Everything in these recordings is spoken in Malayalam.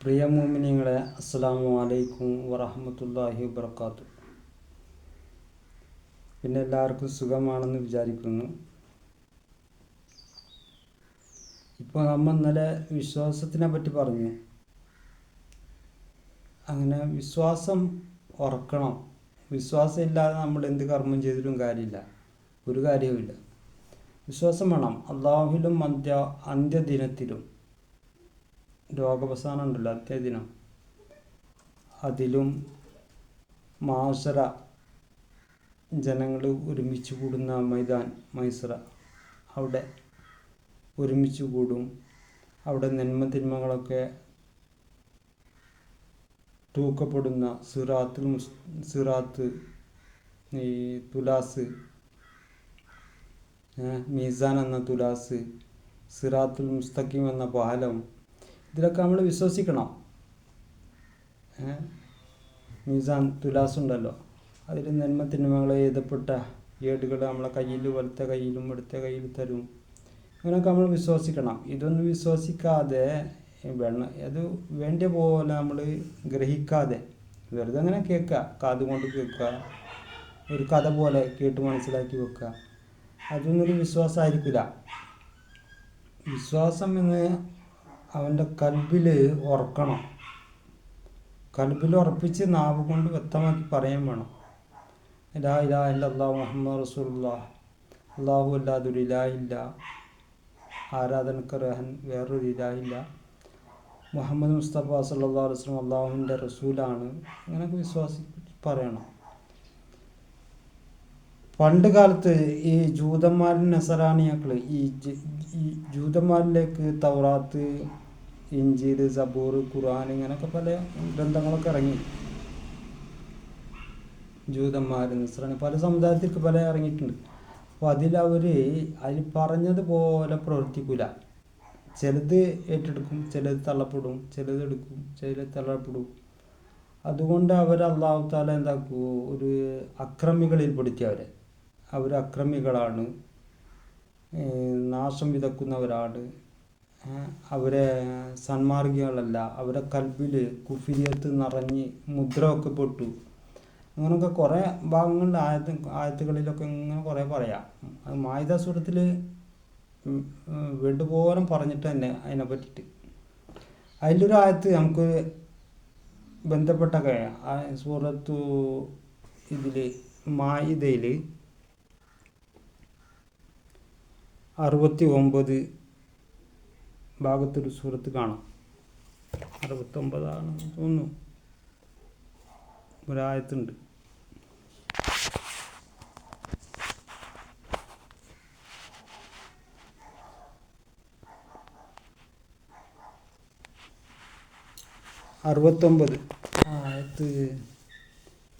പ്രിയ മോമിനിങ്ങളെ അസ്സലാമു അലൈക്കും വറഹമത്തല്ലാഹി വബർക്കാത്തു പിന്നെ എല്ലാവർക്കും സുഖമാണെന്ന് വിചാരിക്കുന്നു. ഇപ്പോൾ നമ്മൾ ഇന്നലെ വിശ്വാസത്തിനെ പറ്റി പറഞ്ഞു. അങ്ങനെ വിശ്വാസം ഉറക്കണം. വിശ്വാസം ഇല്ലാതെ നമ്മൾ എന്ത് കർമ്മം ചെയ്തിട്ടും കാര്യമില്ല. ഒരു കാര്യവുമില്ല. വിശ്വാസം വേണം. അള്ളാഹുലും അന്ത്യ അന്ത്യദിനത്തിലും. രോഗവസാനം ഉണ്ടല്ലോ ദിനം അതിലും മാസറ ജനങ്ങൾ ഒരുമിച്ച് കൂടുന്ന മൈതാൻ മൈസറ അവിടെ ഒരുമിച്ച് കൂടും. അവിടെ നന്മ തിന്മകളൊക്കെ തൂക്കപ്പെടുന്ന സിറാത്തുൽ മുസ് സിറാത്ത് ഈ തുലാസ് മീസാൻ എന്ന തുലാസ് സിറാത്തുൽ മുസ്തഖിം എന്ന പാലം ഇതിലൊക്കെ നമ്മൾ വിശ്വസിക്കണം. മീസാൻ തുലാസ് ഉണ്ടല്ലോ അതിൽ നന്മ തിന്മകൾ എഴുതപ്പെട്ട ഏടുകൾ നമ്മളെ കയ്യിൽ വലത്തെ കയ്യിലും ഇടത്തെ കയ്യിൽ തരും. അങ്ങനെയൊക്കെ നമ്മൾ വിശ്വസിക്കണം. ഇതൊന്നും വിശ്വസിക്കാതെ വെണ്ണ അത് വേണ്ട പോലെ നമ്മൾ ഗ്രഹിക്കാതെ വെറുതെ അങ്ങനെ കേൾക്കുക. കാതുകൊണ്ട് കേൾക്കുക. ഒരു കഥ പോലെ കേട്ട് മനസ്സിലാക്കി വെക്കുക. അതൊന്നും ഒരു വിശ്വാസമായിരിക്കില്ല വിശ്വാസം എന്ന് അവന്റെ കൽബിൽ ഉറക്കണം. കൽബിൽ ഉറപ്പിച്ച് നാവ് കൊണ്ട് വ്യക്തമാക്കി പറയാൻ വേണം. ഇലാ ഇലാ ഇല്ലല്ലാ മുഹമ്മദ് റസൂലുള്ള അള്ളാഹു അല്ലാതൊരു ഇല്ല. ആരാധനക്കർഹൻ വേറൊരു ഇലാ ഇല്ല. മുഹമ്മദ് മുസ്തഫ സല്ലാ വസ്ലം അള്ളാഹുവിന്റെ റസൂലാണ്. അങ്ങനെയൊക്കെ വിശ്വാസി പറയണം. പണ്ട് കാലത്ത് ഈ ജൂതന്മാരും നസറാണിയാക്കൾ ഈ ജൂതന്മാരിലേക്ക് തൗറാത്ത് ഇഞ്ചീൽ സബൂർ ഖുർആൻ ഇങ്ങനെയൊക്കെ പല ഗ്രന്ഥങ്ങളൊക്കെ ഇറങ്ങി. ജൂതന്മാർ നസറാണി പല സമുദായത്തിലേക്ക് പല ഇറങ്ങിയിട്ടുണ്ട്. അപ്പോൾ അതിൽ അവർ അതിൽ പറഞ്ഞതുപോലെ പ്രവർത്തിക്കില്ല ചിലത് ഏറ്റെടുക്കും ചിലത് തള്ളപ്പെടും ചിലത് എടുക്കും ചിലത് തള്ളപ്പെടും. അതുകൊണ്ട് അവർ അള്ളാഹു താല എന്താക്കൂ? ഒരു അക്രമികളിൽ അവരെ. അവർ അക്രമികളാണ് നാശം വിതക്കുന്നവരാണ്. അവരെ സന്മാർഗികളല്ല അവരെ കൽബിൽ കുഫിരിയത്ത് നിറഞ്ഞ് മുദ്ര പൊട്ടു. അങ്ങനെയൊക്കെ കുറേ ഭാഗങ്ങളിൽ ആയത്ത് ആയത്തുകളിലൊക്കെ ഇങ്ങനെ കുറേ പറയാം. അത് മായുദാസുരത്തിൽ വേണ്ടുപോലും പറഞ്ഞിട്ട് തന്നെ അതിനെ പറ്റിയിട്ട് അതിലൊരു ആയത്ത് നമുക്ക് ബന്ധപ്പെട്ട കഴിയാം സൂറത്തു ഇതിൽ മായിദയിൽ അറുപത്തി ഒമ്പത് ഭാഗത്തൊരു സൂറത്ത് കാണാം. അറുപത്തൊമ്പതാണ് തോന്നുന്നു. ഒരായത്തുണ്ട്. അറുപത്തൊമ്പത്. ആയത്ത്.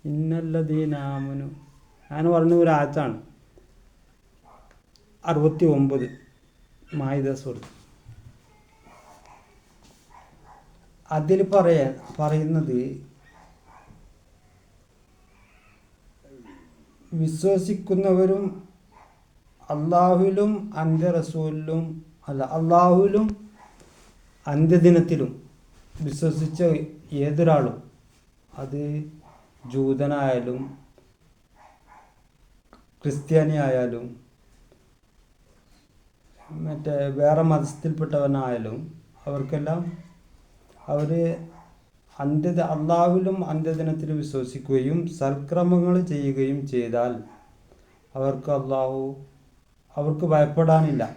ഇന്നല്ലതീനാമനു ഞാൻ പറഞ്ഞ ഒരു ആയത്താണ് അറുപത്തി ഒമ്പത് മായുദ സുഹൃത്ത് അതിൽ പറയാൻ പറയുന്നത് വിശ്വസിക്കുന്നവരും അള്ളാഹുലും അന്ത്യ റസൂലിലും അല്ല അള്ളാഹുലും അന്ത്യദിനത്തിലും വിശ്വസിച്ച ഏതൊരാളും അത് ജൂതനായാലും ക്രിസ്ത്യാനി ആയാലും മറ്റേ വേറെ മതസ്ഥത്തിൽപ്പെട്ടവനായാലും അവർക്കെല്ലാം അവർ അന്ത്യ അള്ളാഹുവിലും അന്ത്യദിനത്തിൽ വിശ്വസിക്കുകയും സൽക്രമങ്ങൾ ചെയ്യുകയും ചെയ്താൽ അവർക്ക് അള്ളാഹു അവർക്ക് ഭയപ്പെടാനില്ല.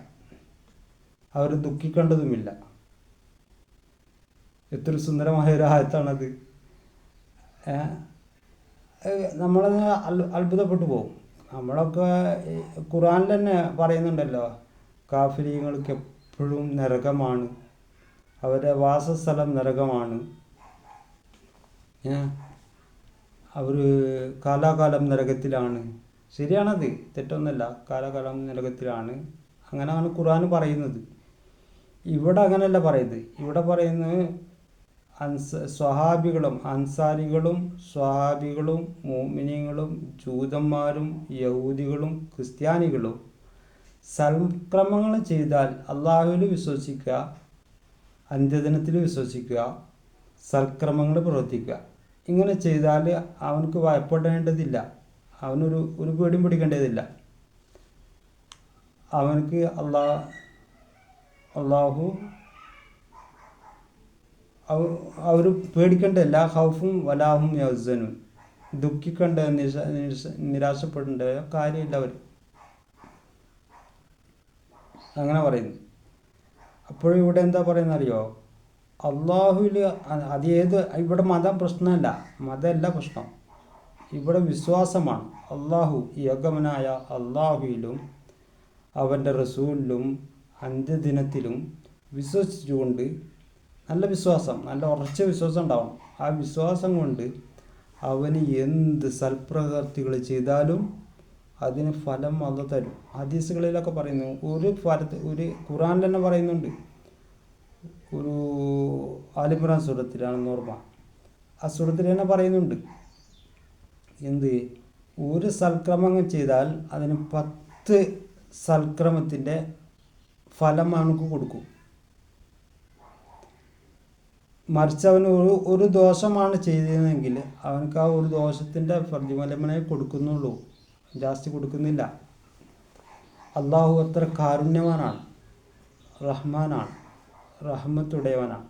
അവർ ദുഃഖിക്കേണ്ടതുമില്ല. എത്ര സുന്ദരമായ ഒരു ആയത്താണത് നമ്മൾ അത്ഭുതപ്പെട്ടു പോകും. നമ്മളൊക്കെ ഖുറാനിൽ തന്നെ പറയുന്നുണ്ടല്ലോ കാഫിരിങ്ങൾക്ക് എപ്പോഴും നരകമാണ്. അവരുടെ വാസസ്ഥലം നരകമാണ്. അവർ കാലാകാലം നരകത്തിലാണ്. ശരിയാണത്. തെറ്റൊന്നല്ല. കാലാകാലം നരകത്തിലാണ്. അങ്ങനെയാണ് ഖുർആൻ പറയുന്നത്. ഇവിടെ അങ്ങനെയല്ല പറയുന്നത്. ഇവിടെ പറയുന്നത് അൻസ സ്വഹാബികളും അൻസാരികളും സ്വഹാബികളും മോമിനിയങ്ങളും ജൂതന്മാരും യഹൂദികളും ക്രിസ്ത്യാനികളും സൽക്രമങ്ങൾ ചെയ്താൽ അള്ളാഹുവിൽ വിശ്വസിക്കുക അന്ത്യദിനത്തിൽ വിശ്വസിക്കുക സൽക്രമങ്ങൾ പ്രവർത്തിക്കുക. ഇങ്ങനെ ചെയ്താൽ അവനക്ക് ഭയപ്പെടേണ്ടതില്ല. അവനൊരു ഒരു പേടിയും പിടിക്കേണ്ടതില്ല. അവനക്ക് അള്ളാ അള്ളാഹു അവർ പേടിക്കേണ്ട എല്ലാ ഹൗഫും വലാഹും യൗസനും ദുഃഖിക്കേണ്ട നിരാശപ്പെടേണ്ട കാര്യമില്ല അവർ അങ്ങനെ പറയുന്നു. അപ്പോഴും ഇവിടെ എന്താ പറയുന്നത് അറിയോ? അള്ളാഹുവിൽ അത് ഏത് ഇവിടെ മതം പ്രശ്നമല്ല. മതമല്ല പ്രശ്നം. ഇവിടെ വിശ്വാസമാണ്. അള്ളാഹു യോഗമനായ അള്ളാഹുവിലും അവന്റെ റസൂലിലും അന്ത്യദിനത്തിലും വിശ്വസിച്ചുകൊണ്ട് നല്ല വിശ്വാസം നല്ല ഉറച്ച വിശ്വാസം ഉണ്ടാവണം. ആ വിശ്വാസം കൊണ്ട് അവന് എന്ത് സൽപ്രവർത്തികൾ ചെയ്താലും അതിന് ഫലം അത് തരും. ഹദീസുകളിലൊക്കെ പറയുന്നു ഒരു ഫലത്ത് ഒരു ഖുറാൻ തന്നെ പറയുന്നുണ്ട്. ഒരു ആലിമുറാൻ സുഹൃത്തിലാണെന്ന് ഓർമ്മ. ആ സുഹൃത്തിൽ തന്നെ പറയുന്നുണ്ട്. എന്ത്? ഒരു സൽക്രമം ചെയ്താൽ അതിന് പത്ത് സൽക്രമത്തിന്റെ ഫലം അവനക്ക് കൊടുക്കും. മറിച്ച് ഒരു ഒരു ദോഷമാണ് ചെയ്തതെങ്കിൽ അവനക്ക് ആ ഒരു ദോഷത്തിന്റെ പ്രതിഫലമനെ കൊടുക്കുന്നുള്ളൂ. ജാസ്തി കൊടുക്കുന്നില്ല. അള്ളാഹു അത്ര കാരുണ്യവാനാണ് റഹ്മാനാണ് റഹ്മത്തുടയവനാണ്.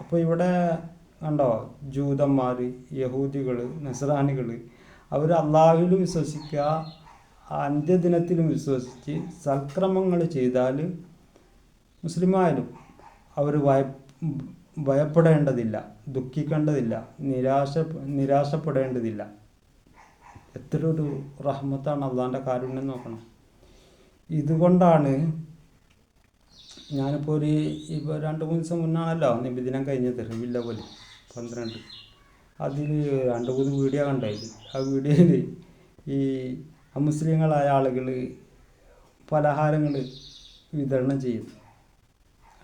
അപ്പോൾ ഇവിടെ കണ്ടോ ജൂതന്മാർ യഹൂദികൾ നസ്രാനികൾ അവർ അള്ളാഹുവിലും വിശ്വസിക്കുക അന്ത്യദിനത്തിലും വിശ്വസിച്ച് സൽക്രമങ്ങൾ ചെയ്താൽ മുസ്ലിമായാലും അവർ ഭയ ഭയപ്പെടേണ്ടതില്ല ദുഃഖിക്കേണ്ടതില്ല നിരാശ നിരാശപ്പെടേണ്ടതില്ല. എത്ര ഒരു റഹ്മത്താണ് അള്ളാന്റെ കാരുണ്യം നോക്കണം. ഇതുകൊണ്ടാണ് ഞാനിപ്പോൾ ഒരു ഇപ്പോൾ രണ്ട് മൂന്ന് ദിവസം മുന്നാണല്ലോ നിബിദിനം കഴിഞ്ഞത് റിവില്ല പോലെ പന്ത്രണ്ട്. അതിൽ രണ്ട് മൂന്ന് വീഡിയോ കണ്ടായിരുന്നു. ആ വീഡിയോയിൽ ഈ അമുസ്ലിങ്ങളായ ആളുകൾ പലഹാരങ്ങൾ വിതരണം ചെയ്യും.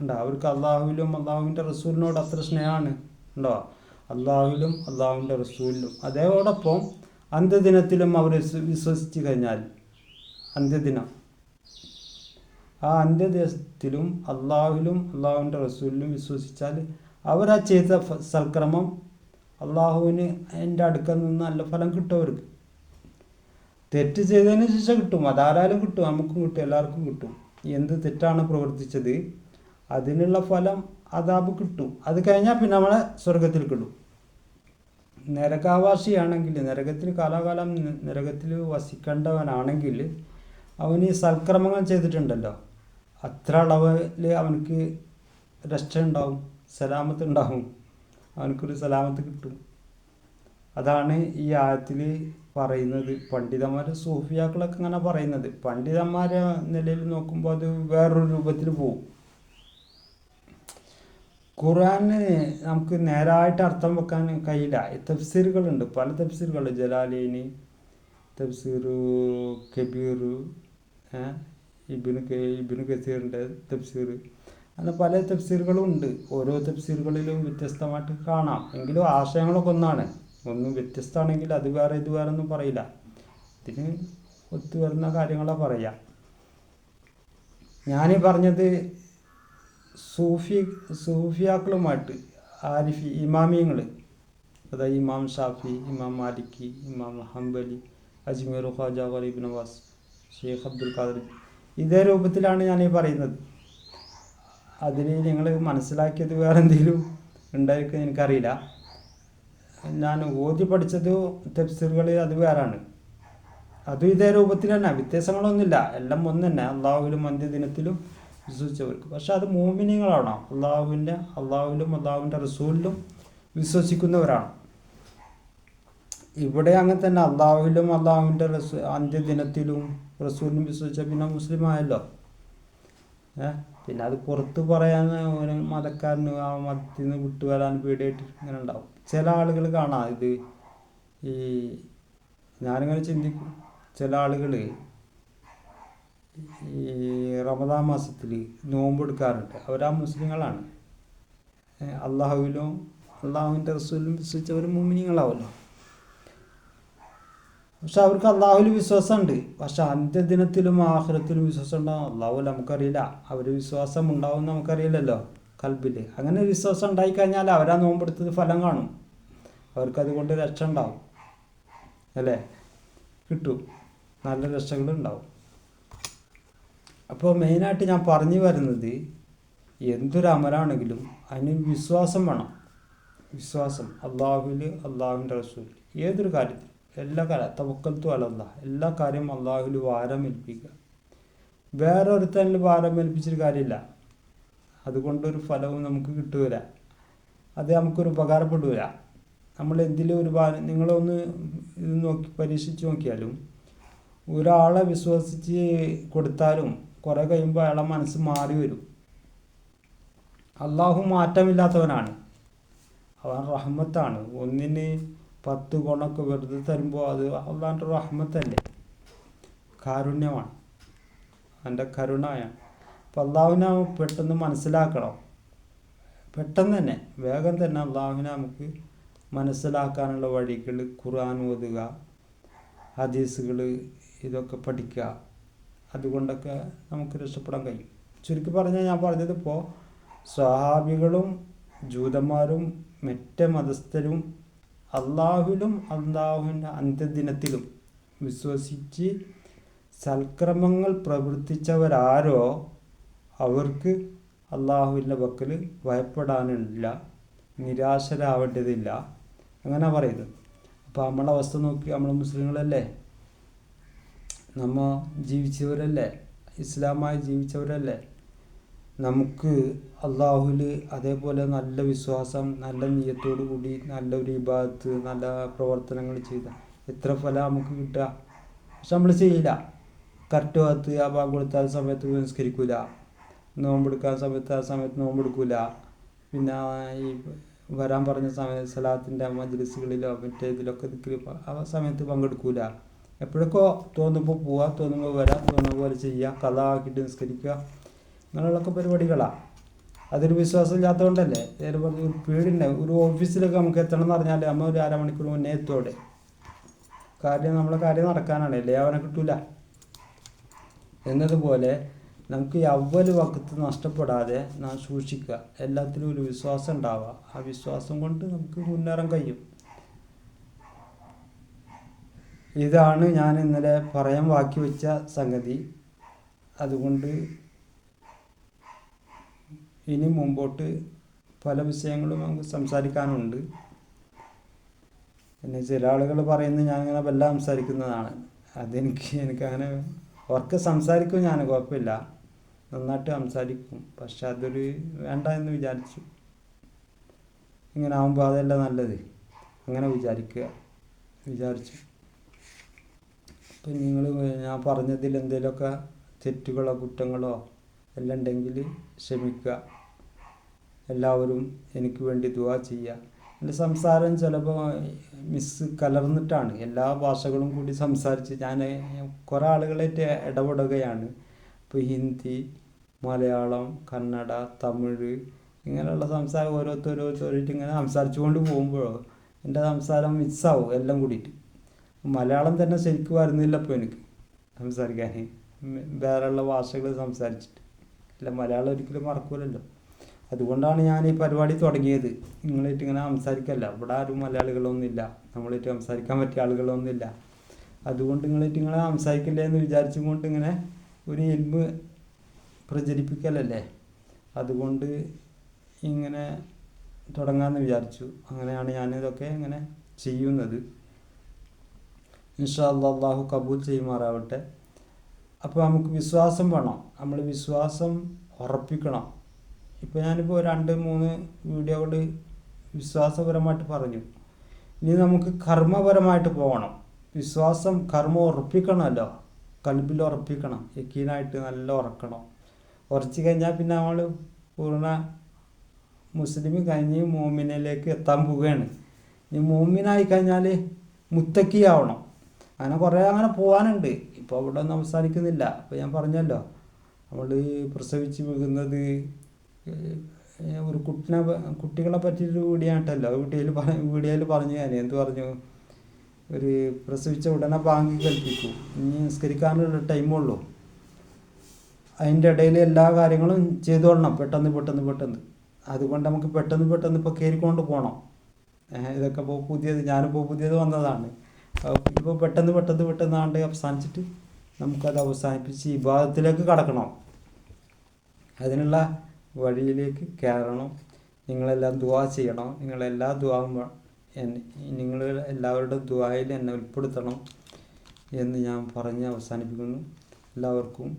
ഉണ്ടോ അവർക്ക് അള്ളാഹുവിലും അള്ളാഹുവിന്റെ റസൂലിനോട് അത്ര സ്നേഹമാണ്. ഉണ്ടോ അള്ളാഹുവിലും അള്ളാഹുവിന്റെ റസൂലിലും. അതേതോടൊപ്പം അന്ത്യദിനത്തിലും അവർ വിശ്വസിച്ച് കഴിഞ്ഞാൽ അന്ത്യദിനം. ആ അന്ത്യദിനത്തിലും അള്ളാഹുലും അള്ളാഹുവിന്റെ റസൂലിലും വിശ്വസിച്ചാൽ അവരാ ചെയ്ത സൽക്രമം അള്ളാഹുവിന് എന്റെ അടുക്കൽ നിന്ന് നല്ല ഫലം കിട്ടും അവർക്ക്. തെറ്റ് ചെയ്തതിന് ശിക്ഷ കിട്ടും അതാരാലും കിട്ടും നമുക്കും കിട്ടും എല്ലാവർക്കും കിട്ടും. എന്ത് തെറ്റാണ് പ്രവർത്തിച്ചത്? അതിനുള്ള ഫലം അതാപ് കിട്ടും. അത് കഴിഞ്ഞാൽ പിന്നെ നമ്മളെ സ്വർഗത്തിൽ കിട്ടും നരകാവാസിയാണെങ്കിൽ നരകത്തിൽ കാലാകാലം നരകത്തിൽ വസിക്കേണ്ടവനാണെങ്കിൽ അവന് സൽക്രമങ്ങൾ ചെയ്തിട്ടുണ്ടല്ലോ. അത്ര അളവിൽ അവനക്ക് രക്ഷ ഉണ്ടാവും സലാമത്ത് ഉണ്ടാവും. അവനക്കൊരു സലാമത്ത് കിട്ടും. അതാണ് ഈ ആയത്തിൽ പറയുന്നത്. പണ്ഡിതന്മാർ സൂഫിയാക്കളൊക്കെ അങ്ങനെ പറയുന്നത്. പണ്ഡിതന്മാരെ നിലയിൽ നോക്കുമ്പോൾ അത് വേറൊരു രൂപത്തിൽ പോകും ഖുറാന് നമുക്ക് നേരായിട്ട് അർത്ഥം വെക്കാൻ കഴിയില്ല. തഫ്സീറുകളുണ്ട്. പല തഫ്സീറുകൾ ജലാലീന് തഫ്സീർ കബീർ ഇബിന് ഇബിന് കസീറിന്റെ തഫ്സീർ അങ്ങനെ പല തഫ്സീറുകളും ഉണ്ട്. ഓരോ തഫ്സീറുകളിലും വ്യത്യസ്തമായിട്ട് കാണാം. എങ്കിലും ആശയങ്ങളൊക്കെ ഒന്നാണ്. ഒന്നും വ്യത്യസ്തമാണെങ്കിൽ അത് വേറെ ഇത് വേറെ ഒന്നും പറയില്ല. ഇതിന് ഒത്തുവരുന്ന കാര്യങ്ങളാണ് പറയാം. ഞാൻ പറഞ്ഞത് സൂഫി സൂഫിയാക്കളുമായിട്ട് ആരിഫി ഇമാമിയങ്ങൾ അതായത് ഇമാം ഷാഫി ഇമാം മാലിക്കി ഇമാം ഹംബലി അജ്മീർ ഖാജ ഗരീബ് നവാസ് ഷെയ്ഖ് അബ്ദുൽ ഖാദർ. ഇതേ രൂപത്തിലാണ് ഞാൻ ഈ പറയുന്നത്. അതിൽ നിങ്ങൾ മനസ്സിലാക്കിയത് വേറെ എന്തെങ്കിലും ഉണ്ടായിരിക്കും എനിക്കറിയില്ല. ഞാൻ ഓതി പഠിച്ചത് തഫ്സീറുകൾ അത് വേറാണ്. അതും ഇതേ രൂപത്തിൽ തന്നെ വ്യത്യാസങ്ങളൊന്നുമില്ല. എല്ലാം ഒന്ന് തന്നെ അള്ളാഹുലും അന്ത്യദിനത്തിലും വിശ്വസിച്ചവർക്ക് പക്ഷെ അത് മോമിനികളാണ്. അള്ളാഹുവിന്റെ അള്ളാഹുവിലും അള്ളാഹുവിന്റെ റസൂലിലും വിശ്വസിക്കുന്നവരാണ്. ഇവിടെ അങ്ങനെ തന്നെ അള്ളാഹുവിലും അള്ളാഹുവിന്റെ റസൂ അന്ത്യദിനത്തിലും റസൂലിനും വിശ്വസിച്ച പിന്നെ മുസ്ലിം ആയല്ലോ ഏ? പിന്നെ അത് പുറത്ത് പറയാൻ ഒരു മതക്കാരന് ആ മതത്തിൽ നിന്ന് വിട്ടുവരാൻ പേടിയായിട്ട് ഇങ്ങനെ ഉണ്ടാവും. ചില ആളുകൾ കാണാം ഇത് ഈ ഞാനിങ്ങനെ ചിന്തിക്കും. ചില ആളുകൾ ഈ റമദാ മാസത്തിൽ നോമ്പെടുക്കാറുണ്ട് ആ മുസ്ലിങ്ങളാണ്. അള്ളാഹുവിലും അള്ളാഹുവിന്റെ റസൂലും വിശ്വസിച്ചവർ മുമിനിങ്ങളാവല്ലോ. പക്ഷെ അവർക്ക് അള്ളാഹുവിൽ വിശ്വാസമുണ്ട്. പക്ഷെ അന്ത്യദിനത്തിലും ആഹ്ലത്തിലും വിശ്വാസം ഉണ്ടാവും അള്ളാഹു നമുക്കറിയില്ല. അവർ വിശ്വാസം ഉണ്ടാവും നമുക്കറിയില്ലല്ലോ കൽബിൽ അങ്ങനെ വിശ്വാസം ഉണ്ടായിക്കഴിഞ്ഞാൽ അവരാ നോമ്പെടുത്തത് ഫലം കാണും. അവർക്കതുകൊണ്ട് രക്ഷ ഉണ്ടാവും. അല്ലേ? കിട്ടും. നല്ല രക്ഷകളുണ്ടാവും അപ്പോൾ മെയിനായിട്ട് ഞാൻ പറഞ്ഞു വരുന്നത് എന്തൊരു അമലാണെങ്കിലും അതിന് വിശ്വാസം വേണം. വിശ്വാസം. അള്ളാഹുവിൽ അള്ളാഹുവിന്റെ റസൂൽ ഏതൊരു കാര്യത്തിൽ എല്ലാ കാര്യം തവക്കൽത്തു അലല്ല. എല്ലാ കാര്യവും അള്ളാഹുവിൽ വാരമേൽപ്പിക്കുക വേറെ ഒരുത്തനിൽ ഭാരം ഏൽപ്പിച്ചൊരു കാര്യമില്ല. അതുകൊണ്ടൊരു ഫലവും നമുക്ക് കിട്ടൂല. അത് നമുക്കൊരു ഉപകാരപ്പെടില്ല നമ്മൾ എന്തിലും ഒരു ഭാരം നിങ്ങളൊന്ന് ഇത് നോക്കി പരീക്ഷിച്ച് നോക്കിയാലും ഒരാളെ വിശ്വസിച്ച് കൊടുത്താലും കുറേ കഴിയുമ്പോൾ അയാളെ മനസ്സ് മാറി വരും. അള്ളാഹു മാറ്റമില്ലാത്തവനാണ്. അവൻ റഹ്മത്താണ്. ഒന്നിന് പത്ത് ഗുണമൊക്കെ വെറുതെ തരുമ്പോൾ അത് അള്ളാന്റെ റഹ്മത്തല്ലേ? കാരുണ്യമാണ്. അവന്റെ കരുണയാണ്. അപ്പോൾ അള്ളാഹുവിനെ പെട്ടെന്ന് മനസ്സിലാക്കണം. പെട്ടെന്ന് തന്നെ വേഗം തന്നെ അള്ളാഹുവിനെ നമുക്ക് മനസ്സിലാക്കാനുള്ള വഴികൾ ഖുർആൻ ഓതുക ഹദീസുകൾ ഇതൊക്കെ പഠിക്കുക. അതുകൊണ്ടൊക്കെ നമുക്ക് രക്ഷപ്പെടാൻ കഴിയും. ചുരുക്കി പറഞ്ഞാൽ ഞാൻ പറഞ്ഞതിപ്പോൾ സ്വഹാബികളും ജൂതന്മാരും മറ്റ് മതസ്ഥരും അള്ളാഹുലും അള്ളാഹുവിന്റെ അന്ത്യദിനത്തിലും വിശ്വസിച്ച് സൽക്രമങ്ങൾ പ്രവർത്തിച്ചവരാരോ അവർക്ക് അള്ളാഹുവിന്റെ പക്കൽ ഭയപ്പെടാനില്ല നിരാശരാവേണ്ടതില്ല. അങ്ങനെ പറയുന്നത്. അപ്പോൾ നമ്മളെ അവസ്ഥ നോക്കി നമ്മൾ മുസ്ലിങ്ങളല്ലേ? നമ്മ ജീവിച്ചവരല്ലേ? ഇസ്ലാമായി ജീവിച്ചവരല്ലേ? നമുക്ക് അള്ളാഹുൽ അതേപോലെ നല്ല വിശ്വാസം നല്ല നീയത്തോടു കൂടി നല്ലൊരു വിഭാഗത്ത് നല്ല പ്രവർത്തനങ്ങൾ ചെയ്ത എത്ര ഫലം നമുക്ക് കിട്ടുക? പക്ഷെ നമ്മൾ ചെയ്യില്ല. കറക്റ്റ് ഭാഗത്ത് ആ ഭാഗം കൊടുത്താൽ സമയത്ത് നിസ്കരിക്കൂല. നോമ്പെടുക്കാൻ സമയത്ത് ആ സമയത്ത് നോമ്പെടുക്കില്ല പിന്നെ ഈ വരാൻ പറഞ്ഞ സമയ സലാത്തിന്റെ മജ്ലിസുകളിലോ മറ്റേ ഇതിലൊക്കെ ആ സമയത്ത് പങ്കെടുക്കൂല. എപ്പോഴൊക്കെ തോന്നുമ്പോൾ പോവുക തോന്നുമ്പോൾ വരാം തോന്നുന്ന പോലെ ചെയ്യുക കഥ ആക്കിയിട്ട് നിസ്കരിക്കുക അങ്ങനെയുള്ളൊക്കെ പരിപാടികളാണ് അതൊരു വിശ്വാസം ഇല്ലാത്തതുകൊണ്ടല്ലേ നേരെ പറഞ്ഞ ഒരു പേടിന്റെ ഒരു ഓഫീസിലൊക്കെ നമുക്ക് എത്തണം എന്ന് പറഞ്ഞാൽ നമ്മൾ ഒരു അരമണിക്കൂർ മുന്നേ എത്തോടെ കാര്യം നമ്മളെ കാര്യം നടക്കാനാണ്. അല്ലേ അവനെ കിട്ടൂല. എന്നതുപോലെ നമുക്ക് അവൽ വക്കത്ത് നഷ്ടപ്പെടാതെ സൂക്ഷിക്കുക. എല്ലാത്തിലും ഒരു വിശ്വാസം ഉണ്ടാവുക. ആ വിശ്വാസം കൊണ്ട് നമുക്ക് മുന്നേറാൻ കഴിയും. ഇതാണ് ഞാൻ ഇന്നലെ പറയാൻ ബാക്കി വെച്ച സംഗതി. അതുകൊണ്ട് ഇനി മുമ്പോട്ട് പല വിഷയങ്ങളും നമുക്ക് സംസാരിക്കാനുണ്ട്. പിന്നെ ചില ആളുകൾ പറയുന്നത് ഞാനിങ്ങനെ വല്ല സംസാരിക്കുന്നതാണ്. അതെനിക്ക് എനിക്കങ്ങനെ ഉറക്കെ സംസാരിക്കും ഞാൻ കുഴപ്പമില്ല. നന്നായിട്ട് സംസാരിക്കും. പക്ഷെ അതൊരു വേണ്ട എന്ന് വിചാരിച്ചു. ഇങ്ങനെ ആകുമ്പോൾ അതല്ല നല്ലത്. അങ്ങനെ വിചാരിക്കുക. വിചാരിച്ചു. അപ്പം നിങ്ങൾ ഞാൻ പറഞ്ഞതിൽ എന്തെങ്കിലുമൊക്കെ തെറ്റുകളോ കുറ്റങ്ങളോ എല്ലാം ഉണ്ടെങ്കിൽ ക്ഷമിക്കുക. എല്ലാവരും എനിക്ക് വേണ്ടി ദുവാ ചെയ്യുക. എന്റെ സംസാരം ചിലപ്പോൾ മിസ് കലർന്നിട്ടാണ്. എല്ലാ ഭാഷകളും കൂടി സംസാരിച്ച് ഞാൻ കുറേ ആളുകളായിട്ട് ഇടപെടുകയാണ്. ഇപ്പോൾ ഹിന്ദി മലയാളം കന്നഡ തമിഴ് ഇങ്ങനെയുള്ള സംസാരം ഓരോരുത്തരോരുത്തരോട്ട് ഇങ്ങനെ സംസാരിച്ചുകൊണ്ട് പോകുമ്പോഴോ എന്റെ സംസാരം മിസ്സാവും എല്ലാം കൂടിയിട്ട്. മലയാളം തന്നെ ശരിക്കും വരുന്നില്ല ഇപ്പോൾ എനിക്ക് സംസാരിക്കാൻ വേറെയുള്ള ഭാഷകൾ സംസാരിച്ചിട്ട്. അല്ല മലയാളം ഒരിക്കലും മറക്കൂലല്ലോ. അതുകൊണ്ടാണ് ഞാൻ ഈ പരിപാടി തുടങ്ങിയത്. നിങ്ങളായിട്ട് ഇങ്ങനെ സംസാരിക്കല്ല. ഇവിടെ ആരും മലയാളികളൊന്നുമില്ല. നമ്മളായിട്ട് സംസാരിക്കാൻ പറ്റിയ ആളുകളൊന്നുമില്ല. അതുകൊണ്ട് നിങ്ങളായിട്ട് ഇങ്ങനെ സംസാരിക്കില്ല എന്ന് വിചാരിച്ചും കൊണ്ട് ഇങ്ങനെ ഒരു എൽമ് പ്രചരിപ്പിക്കലല്ലേ? അതുകൊണ്ട് ഇങ്ങനെ തുടങ്ങാമെന്ന് വിചാരിച്ചു. അങ്ങനെയാണ് ഞാനിതൊക്കെ ഇങ്ങനെ ചെയ്യുന്നത്. ഇൻഷാ അല്ലാ അള്ളാഹു കബൂൽ ചെയ്യുമാറാവട്ടെ. അപ്പോൾ നമുക്ക് വിശ്വാസം വേണം. നമ്മൾ വിശ്വാസം ഉറപ്പിക്കണം. ഇപ്പോൾ ഞാനിപ്പോൾ രണ്ട് മൂന്ന് വീഡിയോകൾ വിശ്വാസപരമായിട്ട് പറഞ്ഞു. ഇനി നമുക്ക് കർമ്മപരമായിട്ട് പോകണം. വിശ്വാസം കർമ്മം ഉറപ്പിക്കണമല്ലോ. കൽബിൽ ഉറപ്പിക്കണം. യക്കീനായിട്ട് നല്ല ഉറക്കണം. ഉറച്ചു കഴിഞ്ഞാൽ പിന്നെ നമ്മൾ പൂർണ മുസ്ലിം കഴിഞ്ഞ് മോമിനിലേക്ക് എത്താൻ പോവുകയാണ്. ഇനി മോമിനായി കഴിഞ്ഞാൽ മുത്തക്കിയാവണം. അങ്ങനെ കുറേ അങ്ങനെ പോകാനുണ്ട് ഇപ്പോൾ അവിടെ ഒന്നും അവസാനിക്കുന്നില്ല അപ്പോൾ ഞാൻ പറഞ്ഞല്ലോ നമ്മൾ പ്രസവിച്ച് വീഴുന്നത് ഒരു കുട്ടിനെ കുട്ടികളെ പറ്റിയൊരു വീഡിയോ വീഡിയോയിൽ പറ വീഡിയോയിൽ പറഞ്ഞു ഞാൻ. എന്ത് പറഞ്ഞു? ഒരു പ്രസവിച്ച ഉടനെ ബാങ്ക് കൽപ്പിക്കും. ഇനി നിസ്കരിക്കാനുള്ള ടൈമുള്ളൂ അതിന്റെ ഇടയിൽ എല്ലാ കാര്യങ്ങളും ചെയ്തോളണം പെട്ടെന്ന് പെട്ടെന്ന് പെട്ടെന്ന്. അതുകൊണ്ട് നമുക്ക് പെട്ടെന്ന് പെട്ടെന്ന് ഇപ്പോൾ കയറിക്കൊണ്ട് പോകണം ഇതൊക്കെ ഇപ്പോൾ പുതിയത് ഞാനിപ്പോൾ പുതിയത് വന്നതാണ്. ഇപ്പോൾ പെട്ടെന്ന് പെട്ടെന്ന് പെട്ടെന്ന് ആണ്ട് അവസാനിച്ചിട്ട് നമുക്കത് അവസാനിപ്പിച്ച് വിവാദത്തിലേക്ക് കടക്കണം. അതിനുള്ള വഴിയിലേക്ക് കയറണം. നിങ്ങളെല്ലാം ദുവാ ചെയ്യണം. നിങ്ങളെല്ലാ ദുവാവും നിങ്ങൾ എല്ലാവരുടെ ദുവായിൽ എന്നെ ഉൾപ്പെടുത്തണം എന്ന് ഞാൻ പറഞ്ഞ് അവസാനിപ്പിക്കുന്നു. എല്ലാവർക്കും